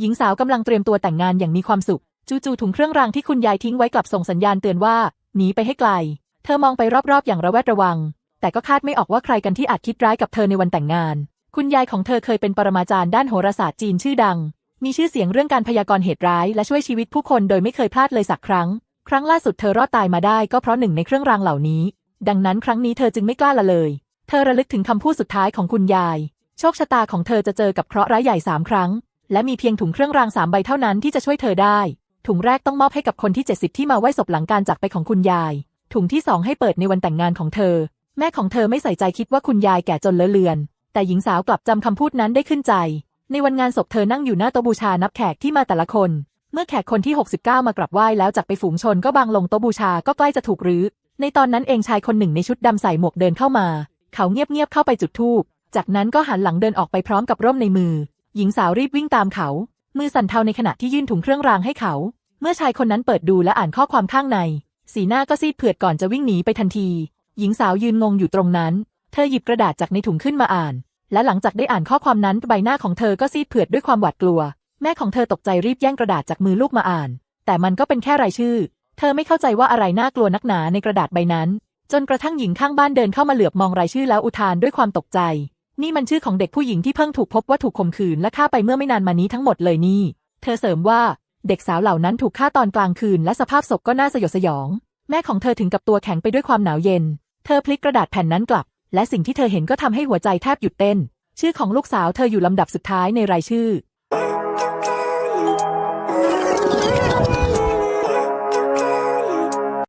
หญิงสาวกำลังเตรียมตัวแต่งงานอย่างมีความสุข จู่ๆถุงเครื่องรางที่คุณยายทิ้งไว้กลับส่งสัญญาณเตือนว่าหนีไปให้ไกล เธอมองไปรอบๆ อย่างระแวดระวัง แต่ก็คาดไม่ออกว่าใครกันที่อาจคิดร้ายกับเธอในวันแต่งงาน คุณยายของเธอเคยเป็นปรมาจารย์ด้านโหราศาสตร์จีนชื่อดัง มีชื่อเสียงเรื่องการพยากรณ์เหตุร้ายและช่วยชีวิตผู้คนโดยไม่เคยพลาดเลยสักครั้ง ครั้งล่าสุดเธอรอดตายมาได้ก็เพราะหนึ่งในเครื่องรางเหล่านี้ ดังนั้นครั้งนี้เธอจึงไม่กล้าละเลย เธอระลึกถึงคำพูดสุดท้ายของคุณยาย โชคชะตาของเธอจะเจอกับเคราะห์ร้ายใหญ่สามครั้ง และมีเพียงถุงเครื่องรางสามใบเท่านั้นที่จะช่วยเธอได้ ถุงแรกต้องมอบให้กับคนที่ 70 ที่มาไหว้ศพหลังการจากไปของคุณยาย ถุงที่สองให้เปิดในวันแต่งงานของเธอ แม่ของเธอไม่ใส่ใจคิดว่าคุณยายแก่จนเลอะเลือน แต่หญิงสาวกลับจำคำพูดนั้นได้ขึ้นใจ ในวันงานศพเธอนั่งอยู่หน้าโต๊ะบูชานับแขกที่มาแต่ละคน เมื่อแขกคนที่ 69 มากราบไหว้แล้วจากไปฝูงชนก็บางลงโต๊ะบูชาก็ใกล้จะถูกรื้อ ในตอนนั้นเองชายคนหนึ่งในชุดดำใส่หมวกเดินเข้ามา เขาเงียบๆเข้าไปจุดธูปจากนั้นก็หันหลังเดินออกไปพร้อมกับร่มในมือ หญิงสาวรีบวิ่งตามเขา มือสั่นเทาในขณะที่ยื่นถุงเครื่องรางให้เขา เมื่อชายคนนั้นเปิดดูและอ่านข้อความข้างใน สีหน้าก็ซีดเผือดก่อนจะวิ่งหนีไปทันที หญิงสาวยืนงงอยู่ตรงนั้น เธอหยิบกระดาษจากในถุงขึ้นมาอ่าน และหลังจากได้อ่านข้อความนั้นใบหน้าของเธอก็ซีดเผือดด้วยความหวาดกลัว แม่ของเธอตกใจรีบแย่งกระดาษจากมือลูกมาอ่าน แต่มันก็เป็นแค่รายชื่อ เธอไม่เข้าใจว่าอะไรน่ากลัวนักหนาในกระดาษใบนั้น จนกระทั่งหญิงข้างบ้านเดินเข้ามาเหลือบมองรายชื่อแล้วอุทานด้วยความตกใจ นี่มันชื่อของเด็กผู้หญิงที่เพิ่งถูกพบว่าถูกข่มขืนและฆ่าไปเมื่อไม่นานมานี้ทั้งหมดเลยนี่ เธอเสริมว่าเด็กสาวเหล่านั้นถูกฆ่าตอนกลางคืนและสภาพศพก็น่าสยดสยอง แม่ของเธอถึงกับตัวแข็งไปด้วยความหนาวเย็น เธอพลิกกระดาษแผ่นนั้นกลับ และสิ่งที่เธอเห็นก็ทำให้หัวใจแทบหยุดเต้น ชื่อของลูกสาวเธออยู่ลำดับสุดท้ายในรายชื่อ